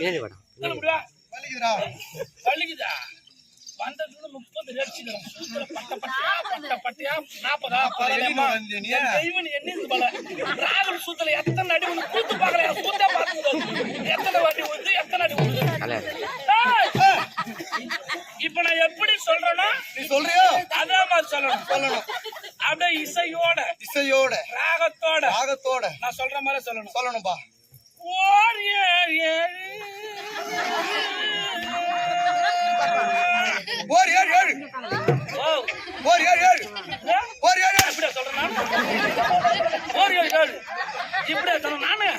சொல்ல முடியா? வலிக்குதுடா. வலிக்குதா? வந்ததுல முப்பது ரேட்சிக்கிறேன் சூத்திர பட்ட பட்டையா பட்ட பட்டையா நாற்பதா நீ. தெய்வன் எண்ணிந்து போல? ராகுல் சூத்துல எத்தனை அடி ஒண்ணு கூத்து பார்க்கல பார்த்து எத்தனை வாட்டி விழுது எத்தனை அடி ஏய்! இப்ப நான் எப்படி சொல்றேன்னா நீ சொல்றியோ? அதே மாதிரி சொல்லணும். சொல்லணும். அப்படியே இசையோட இசையோட. ராகத்தோட. ராகத்தோட. நான் சொல்ற மாதிரி சொல்லணும். சொல்லணும்பா. ஓர் ஏழு ஓர் ஏழு ஏழு. ஓர் ஏழு ஏழு. ஓர் ஏழு இப்படியா சொல்றேன் ஓர் ஏழு ஏழு. இப்படியா சொல்றேன் நானு?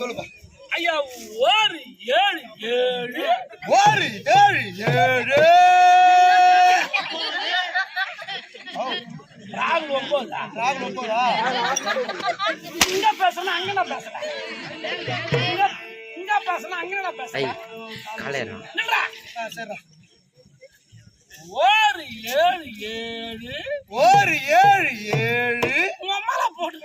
சொல்லுப்பா. ஐயா ஓர் ஏழு ஏழு. ஓர் ஏழு ஏழு. ராகுல் ஒன்பதா ராகுல் ஒன்பதா இங்க பேசணும் அங்க நான் பேசுறேன் இங்க பேசணும் அங்க நான் பேசுறேன் சரிடா ஏழு ஏழு ஓர் ஏழு ஏழு உங்க அம்மால போடு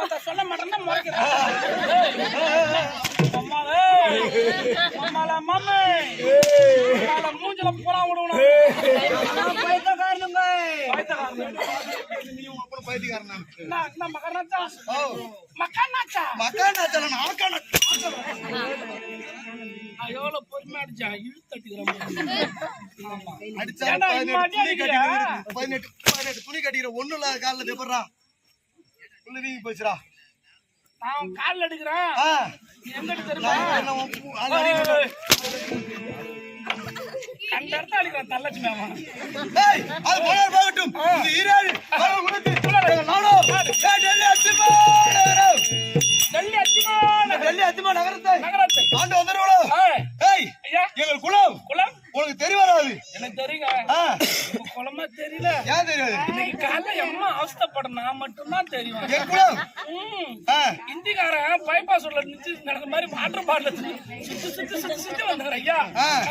என்ன சொல்ல மாட்டேன்னா முறைக்கிறான் அம்மாலே அம்மால மாமே மூஞ்சில பூரா விடணும் பைத்தக்காரனுங்க பைத்தக்காரனுங்க நீ உங்க அப்பனை பைத்தியக்காரன்? நான். என்ன என்ன மகனாச்சா? ஓ. மகனாச்சா மக்கானா சொல்லணும் ஆக்கானா நான் எவ்வளவு பொறுமையா அடிச்சேன் இழுத்தட்டிக்கிறேன் ஆமா. அடிச்சா ஏன்டா பதினெட்டு இம்மா துணி? கட்டிக்கிற ஒண்ணு இல்லாத காலில் தெப்பறா உள்ள வீங்கி போச்சுடா நான் கால்ல நீ எங்க அடி கண்ட இடத்துல அடிக்கிறேன் தள்ளச்சு மேமா. அது போகட்டும். இந்த இன்னைக்கு காலைல எம்மா அவஸ்தைப்படும். நான் மட்டும்தான் தெரியும். இந்திக்காரன் பைபாஸ் ரோட்ல நிச்சு நடந்த மாதிரி வாட்டர் பாட்டில் சுத்தி சுத்தி சுத்தி சுத்தி வந்துடுற ஐயா.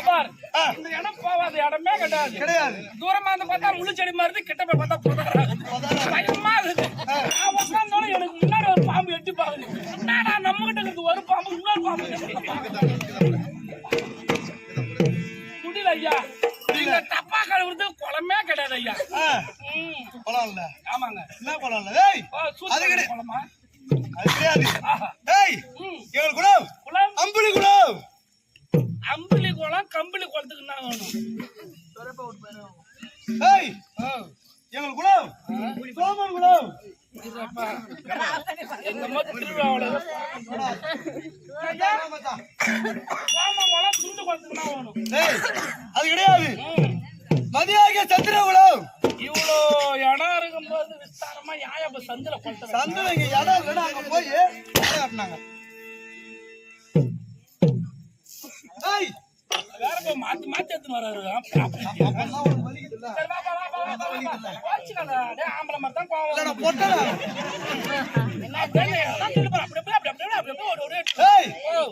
பார். இந்த இடம் போகாத இடமே கிடையாது. கிடையாது. தூரமா இருந்து பார்த்தா முள்ளு செடி மாதிரி கிட்ட போய் பார்த்தா புதராகுது பயமா இருக்குது நான் உட்கார்ந்தாலும் எனக்கு முன்னாடி ஒரு பாம்பு எட்டி பாக்குது. என்னடா நம்ம கிட்ட இருக்கு ஒரு பாம்பு இன்னொரு பாம்பு முடியல ஐயா. நீங்க தப்பா கழுவுறது குளமே கிடையாது ஐயா. ஆ, ம், குலம் இல்ல ஆமாங்க என்ன குலம் இல்ல ஏய் அது கிடையாது. குளமா அது கிடையாது. ஏய் ம், எங்கள் குலம் குளம் அம்புலி குலம் அம்பிளி குளம் கம்பிளி குளத்துக்கு என்ன வேணும்? ஏய் ஆ, எங்கள் குலம் சோமன். என்னமோ ஐயா, மச்சான். சாமம் குளம் துண்டு குளத்துக்கு என்ன வேணும்? ஏய் அது கிடையாது. மதியாக சந்திர குலம் சந்தில இங்க இடம் இல்லைன்னா அங்க போய் காட்டினாங்க மாத்தி மாத்தி எடுத்துன்னு வர்றாரு ஆ, அப்படி. அப்பெல்லாம் உனக்கு வலிக்குதுல்ல? சரி, வா, வா, வா, வா, வா, வா. வாச்சிக்காத. டேய், ஆம்பளை மாதிரி தான்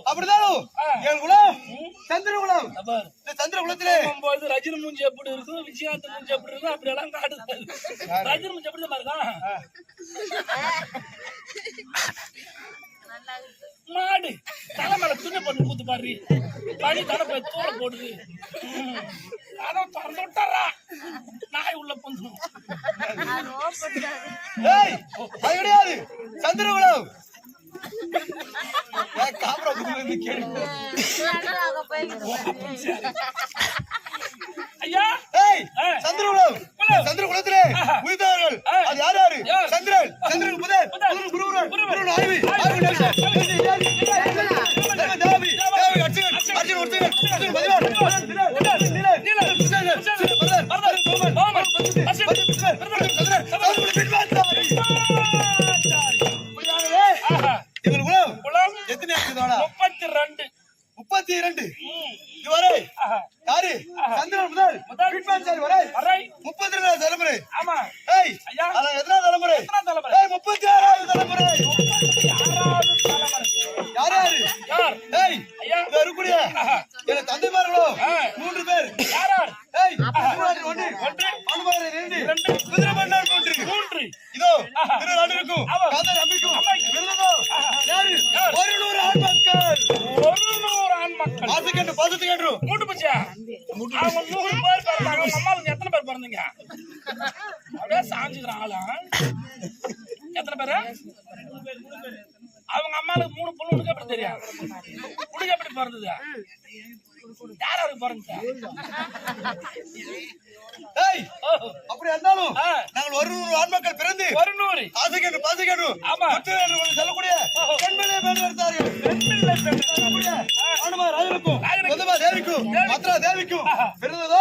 அப்படிதானோ? ஆ. என் குலம் சந்திர குலம் இதோ பாரு. இந்த சந்திர குலத்திலே போகும்போது ரஜினி மூஞ்சி எப்படி இருக்கும் விஜயகாந்த் மூஞ்சி எப்படி இருக்கும் அப்படி எல்லாம் காட்டுது ரஜினி மூஞ்சி எப்படி தான் மாடு. தலை மேல துணி போட்டு கூத்து பாரு. பனி தலை போய் தூள போடுது. ம். அதான் திறந்து விட்டாரா நாய் உள்ள பொந்து ஏய் அது கிடையாது சந்திர குலம் ஏய், காபரா குதிரை இருந்து கேளு. ஐயா ஏய் ஆ. சந்திர குலம் குலம். சந்திர குலத்திலே உயிர்த்தவர்கள். அது யார் யாரு? சந்திரன் சந்திரன் புதன் புதன். குருவரன் குருவரன். குருவன் ஆய்வி வரை வரை. முப்பத்தி ரெண்டாவது தலைமுறை. ஆமா. ஏய் ஐயா. அதான் எத்தனாவது தலைமுறை? எத்தனை தலைமுறை? ஏய் முப்பத்தி ஆறாவது தலைமுறை. யாராவது தலைமுறை. யார் யாரு? யார்? ஏய் ஐயா. இங்க இருக்கக்கூடிய என் தந்தைமார்களோ? ஆ. மூன்று பேர். யார் யார்? ஏய் ஒன்று. ஒன்று. அனுமார் இரண்டு இரண்டு குதிரை மன்னர் மூன்று. மூன்று. இதோ பிறந்ததோ யாரு? ஒரு நூறு ஆண் மக்கள் ஒரு நூறு ஆண் மக்கள் மூட்டு போச்சா அவங்க நூறு பேர் பிறந்தாங்க. உங்க அம்மாவுக்கு எத்தனை பேர் பிறந்தீங்க? அப்படியே சாஞ்சுக்கிறான் ஆளா எத்தனை பேரு? அவங்க அம்மாவுக்கு மூணு பொண்ணு உனக்கு எப்படி தெரியும்? உனக்கு எப்படி பிறந்தது? யார் யாருக்கு பிறந்தது. அப்படி இருந்தாலும் நாங்கள் ஒரு நூறு ஆண் மக்கள் பிறந்து ஒரு நூறு. ஆசைக்கென்று பாசைக்கென்று ஆமா. சொல்லக்கூடிய மத்ரா தேவிக்கும். பிறந்ததோ